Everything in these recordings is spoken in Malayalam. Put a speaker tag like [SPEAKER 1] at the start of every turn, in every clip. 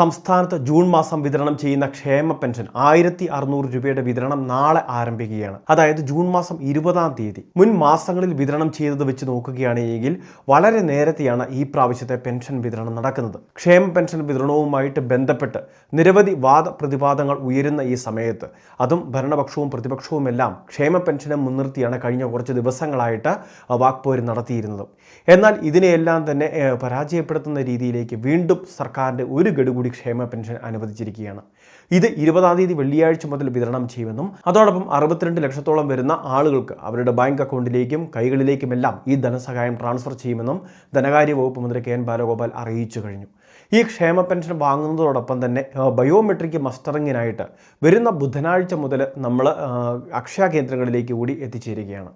[SPEAKER 1] സംസ്ഥാനത്ത് ജൂൺ മാസം വിതരണം ചെയ്യുന്ന ക്ഷേമ പെൻഷൻ ആയിരത്തി അറുന്നൂറ് രൂപയുടെ വിതരണം നാളെ ആരംഭിക്കുകയാണ്. അതായത് ജൂൺ മാസം ഇരുപതാം തീയതി. മുൻ മാസങ്ങളിൽ വിതരണം ചെയ്തത് വെച്ച് നോക്കുകയാണെങ്കിൽ വളരെ നേരത്തെയാണ് ഈ പ്രാവശ്യത്തെ പെൻഷൻ വിതരണം നടക്കുന്നത്. ക്ഷേമ പെൻഷൻ വിതരണവുമായിട്ട് ബന്ധപ്പെട്ട് നിരവധി വാദ പ്രതിവാദങ്ങൾ ഉയരുന്ന ഈ സമയത്ത് അതും ഭരണപക്ഷവും പ്രതിപക്ഷവും എല്ലാം ക്ഷേമ പെൻഷനെ മുൻനിർത്തിയാണ് കഴിഞ്ഞ കുറച്ച് ദിവസങ്ങളായിട്ട് വാക്പോര് നടത്തിയിരുന്നത്. എന്നാൽ ഇതിനെയെല്ലാം തന്നെ പരാജയപ്പെടുത്തുന്ന രീതിയിലേക്ക് വീണ്ടും സർക്കാരിന്റെ ഒരു ഗഡു ക്ഷേമ പെൻഷൻ അനുവദിച്ചിരിക്കുകയാണ്. ഇത് ഇരുപതാം തീയതി വെള്ളിയാഴ്ച മുതൽ വിതരണം ചെയ്യുമെന്നും അതോടൊപ്പം അറുപത്തിരണ്ട് ലക്ഷത്തോളം വരുന്ന ആളുകൾക്ക് അവരുടെ ബാങ്ക് അക്കൗണ്ടിലേക്കും കൈകളിലേക്കുമെല്ലാം ഈ ധനസഹായം ട്രാൻസ്ഫർ ചെയ്യുമെന്നും ധനകാര്യ വകുപ്പ് മന്ത്രി കെ എൻ ബാലഗോപാൽ അറിയിച്ചു കഴിഞ്ഞു. ഈ ക്ഷേമ പെൻഷൻ വാങ്ങുന്നതോടൊപ്പം തന്നെ ബയോമെട്രിക് മസ്റ്ററിങ്ങിനായിട്ട് വരുന്ന ബുധനാഴ്ച മുതൽ നമ്മൾ അക്ഷയ കേന്ദ്രങ്ങളിലേക്ക് കൂടി എത്തിച്ചേരുകയാണ്.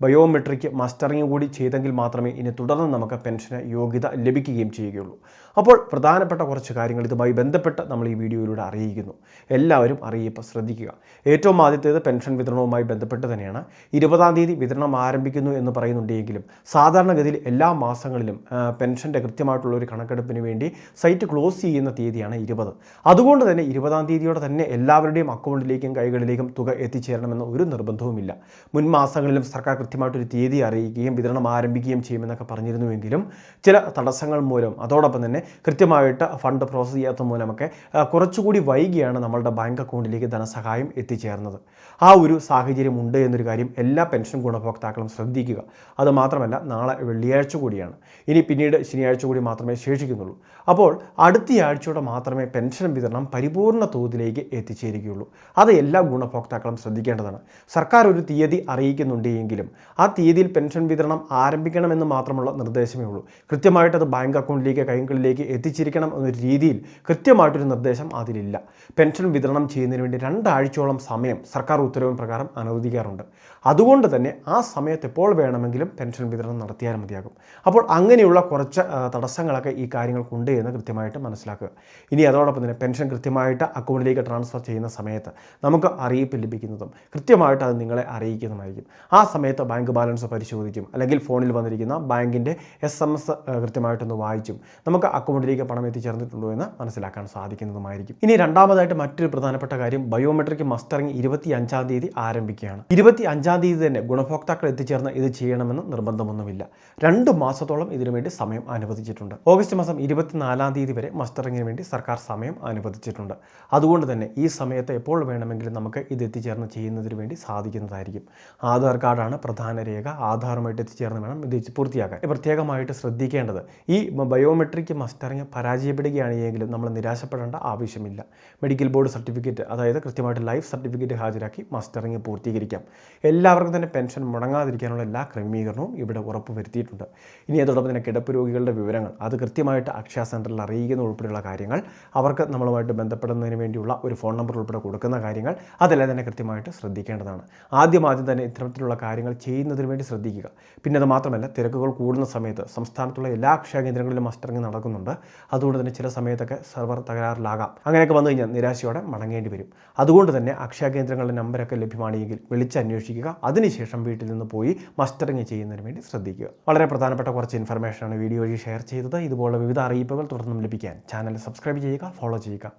[SPEAKER 1] ബയോമെട്രിക് മസ്റ്ററിങ് കൂടി ചെയ്തെങ്കിൽ മാത്രമേ ഇനി തുടർന്ന് നമുക്ക് പെൻഷന് യോഗ്യത ലഭിക്കുകയും ചെയ്യുകയുള്ളൂ. അപ്പോൾ പ്രധാനപ്പെട്ട കുറച്ച് കാര്യങ്ങൾ ഇതുമായി ബന്ധപ്പെട്ട് നമ്മൾ ഈ വീഡിയോയിലൂടെ അറിയിക്കുന്നു. എല്ലാവരും അറിയിപ്പോൾ ശ്രദ്ധിക്കുക. ഏറ്റവും ആദ്യത്തേത് പെൻഷൻ വിതരണവുമായി ബന്ധപ്പെട്ട് തന്നെയാണ്. ഇരുപതാം തീയതി വിതരണം ആരംഭിക്കുന്നു എന്ന് പറയുന്നുണ്ടെങ്കിലും സാധാരണഗതിയിൽ എല്ലാ മാസങ്ങളിലും പെൻഷന്റെ കൃത്യമായിട്ടുള്ള ഒരു കണക്കെടുപ്പിന് വേണ്ടി സൈറ്റ് ക്ലോസ് ചെയ്യുന്ന തീയതിയാണ് ഇരുപത്. അതുകൊണ്ട് തന്നെ ഇരുപതാം തീയതിയോടെ തന്നെ എല്ലാവരുടെയും അക്കൗണ്ടിലേക്കും കൈകളിലേക്കും തുക എത്തിച്ചേരണമെന്ന ഒരു നിർബന്ധവുമില്ല. മുൻ മാസങ്ങളിലും സർക്കാർ കൃത്യമായിട്ടൊരു തീയതി അറിയിക്കുകയും വിതരണം ആരംഭിക്കുകയും ചെയ്യുമെന്നൊക്കെ പറഞ്ഞിരുന്നുവെങ്കിലും ചില തടസ്സങ്ങൾ മൂലം അതോടൊപ്പം തന്നെ കൃത്യമായിട്ട് ഫണ്ട് പ്രോസസ്സ് ചെയ്യാത്ത മൂലമൊക്കെ കുറച്ചുകൂടി വൈകിയാണ് നമ്മളുടെ ബാങ്ക് അക്കൗണ്ടിലേക്ക് ധനസഹായം എത്തിച്ചേർന്നത്. ആ ഒരു സാഹചര്യം ഉണ്ട് എന്നൊരു കാര്യം എല്ലാ പെൻഷൻ ഗുണഭോക്താക്കളും ശ്രദ്ധിക്കുക. അത് മാത്രമല്ല നാളെ വെള്ളിയാഴ്ച കൂടിയാണ്. ഇനി പിന്നീട് ശനിയാഴ്ച കൂടി മാത്രമേ ശേഷിക്കുന്നുള്ളൂ. അപ്പോൾ അടുത്ത ആഴ്ചയോടെ മാത്രമേ പെൻഷൻ വിതരണം പരിപൂർണ തോതിലേക്ക് എത്തിച്ചേരുകയുള്ളൂ. അത് എല്ലാ ഗുണഭോക്താക്കളും ശ്രദ്ധിക്കേണ്ടതാണ്. സർക്കാർ ഒരു തീയതി അറിയിക്കുന്നുണ്ട് എങ്കിലും ആ തീയതിയിൽ പെൻഷൻ വിതരണം ആരംഭിക്കണമെന്ന് മാത്രമുള്ള നിർദ്ദേശമേ ഉള്ളൂ. കൃത്യമായിട്ട് അത് ബാങ്ക് അക്കൗണ്ടിലേക്ക് കൈകളിലേക്ക് എത്തിച്ചിരിക്കണം എന്നൊരു രീതിയിൽ കൃത്യമായിട്ടൊരു നിർദ്ദേശം അതിലില്ല. പെൻഷൻ വിതരണം ചെയ്യുന്നതിന് വേണ്ടി രണ്ടാഴ്ചയോളം സമയം സർക്കാർ ഉത്തരവ് പ്രകാരം അനുവദിക്കാറുണ്ട്. അതുകൊണ്ട് തന്നെ ആ സമയത്ത് എപ്പോൾ വേണമെങ്കിലും പെൻഷൻ വിതരണം നടത്തിയാൽ മതിയാകും. അപ്പോൾ അങ്ങനെയുള്ള കുറച്ച് തടസ്സങ്ങളൊക്കെ ഈ കാര്യങ്ങൾക്കുണ്ട് എന്ന് കൃത്യമായിട്ട് മനസ്സിലാക്കുക. ഇനി അതോടൊപ്പം തന്നെ പെൻഷൻ കൃത്യമായിട്ട് അക്കൗണ്ടിലേക്ക് ട്രാൻസ്ഫർ ചെയ്യുന്ന സമയത്ത് നമുക്ക് അറിയിപ്പ് ലഭിക്കുന്നതും കൃത്യമായിട്ട് അത് നിങ്ങളെ അറിയിക്കുന്നതുമായിരിക്കും. ആ സമയത്ത് ബാങ്ക് ബാലൻസ് പരിശോധിക്കും. അല്ലെങ്കിൽ ഫോണിൽ വന്നിരിക്കുന്ന ബാങ്കിന്റെ എസ് എം എസ് കൃത്യമായിട്ടൊന്ന് വായിച്ചും നമുക്ക് അക്കൗണ്ടിലേക്ക് പണം എത്തിച്ചേർന്നിട്ടുള്ളൂ എന്ന് മനസ്സിലാക്കാൻ സാധിക്കുന്നതുമായിരിക്കും. ഇനി രണ്ടാമതായിട്ട് മറ്റൊരു പ്രധാനപ്പെട്ട കാര്യം ബയോമെട്രിക് മസ്റ്ററിംഗ് ഇരുപത്തി അഞ്ചാം തീയതി ആരംഭിക്കുകയാണ്. ഇരുപത്തി അഞ്ചാം തീയതി തന്നെ ഗുണഭോക്താക്കൾ എത്തിച്ചേർന്ന് ഇത് ചെയ്യണമെന്ന് നിർബന്ധമൊന്നുമില്ല. രണ്ട് മാസത്തോളം ഇതിനു വേണ്ടി സമയം അനുവദിച്ചിട്ടുണ്ട്. ഓഗസ്റ്റ് മാസം ഇരുപത്തിനാലാം തീയതി വരെ മസ്റ്ററിങ്ങിന് വേണ്ടി സർക്കാർ സമയം അനുവദിച്ചിട്ടുണ്ട്. അതുകൊണ്ട് തന്നെ ഈ സമയത്ത് എപ്പോൾ വേണമെങ്കിലും നമുക്ക് ഇത് എത്തിച്ചേർന്ന് ചെയ്യുന്നതിന് വേണ്ടി സാധിക്കുന്നതായിരിക്കും. ആധാർ കാർഡാണ് പ്രധാന രേഖ ആധാറുമായിട്ട് എത്തിച്ചേർന്ന് വേണം ഇത് പൂർത്തിയാക്കാൻ. പ്രത്യേകമായിട്ട് ശ്രദ്ധിക്കേണ്ടത്. ഈ ബയോമെട്രിക് മസ്റ്ററിങ് പരാജയപ്പെടുകയാണ് എങ്കിലും നമ്മൾ നിരാശപ്പെടേണ്ട ആവശ്യമില്ല. മെഡിക്കൽ ബോർഡ് സർട്ടിഫിക്കറ്റ് അതായത് കൃത്യമായിട്ട് ലൈഫ് സർട്ടിഫിക്കറ്റ് ഹാജരാക്കി മസ്റ്ററിങ് പൂർത്തീകരിക്കാം. എല്ലാവർക്കും തന്നെ പെൻഷൻ മുടങ്ങാതിരിക്കാനുള്ള എല്ലാ ക്രമീകരണവും ഇവിടെ ഉറപ്പ് വരുത്തിയിട്ടുണ്ട് ഇനി അതോടൊപ്പം തന്നെ കിടപ്പ് രോഗികളുടെ വിവരങ്ങൾ അത് കൃത്യമായിട്ട് അക്ഷയ സെന്ററിൽ അറിയിക്കുന്ന ഉൾപ്പെടെയുള്ള കാര്യങ്ങൾ അവർക്ക് നമ്മളുമായിട്ട് ബന്ധപ്പെടുന്നതിന് വേണ്ടിയുള്ള ഒരു ഫോൺ നമ്പർ ഉൾപ്പെടെ കൊടുക്കുന്ന കാര്യങ്ങൾ അതെല്ലാം തന്നെ കൃത്യമായിട്ട് ശ്രദ്ധിക്കേണ്ടതാണ്. ആദ്യം ആദ്യം തന്നെ ഇത്തരത്തിലുള്ള കാര്യങ്ങൾ ചെയ്യുന്നതിന് വേണ്ടി ശ്രദ്ധിക്കുക. പിന്നെ അത് മാത്രമല്ല തിരക്കുകൾ കൂടുന്ന സമയത്ത് സംസ്ഥാനത്തുള്ള എല്ലാ അക്ഷയ കേന്ദ്രങ്ങളിലും മസ്റ്ററിങ് നടക്കുന്നുണ്ട്. അതുകൊണ്ട് തന്നെ ചില സമയത്തൊക്കെ സെർവർ തകരാറിലാകാം. അങ്ങനെയൊക്കെ വന്നു കഴിഞ്ഞാൽ നിരാശയോടെ മടങ്ങേണ്ടി വരും. അതുകൊണ്ട് തന്നെ അക്ഷയ കേന്ദ്രങ്ങളുടെ നമ്പരൊക്കെ ലഭ്യമാണെങ്കിൽ വിളിച്ചന്വേഷിക്കുക അതിനുശേഷം വീട്ടിൽ നിന്ന് പോയി മസ്റ്ററിങ് ചെയ്യുന്നതിന് വേണ്ടി ശ്രദ്ധിക്കുക. വളരെ പ്രധാനപ്പെട്ട കുറച്ച് ഇൻഫർമേഷനാണ് വീഡിയോ വഴി ഷെയർ ചെയ്തത്. ഇതുപോലുള്ള വിവിധ അറിയിപ്പുകൾ തുടർന്നും ലഭിക്കാൻ ചാനൽ സബ്സ്ക്രൈബ് ചെയ്യുക ഫോളോ ചെയ്യുക.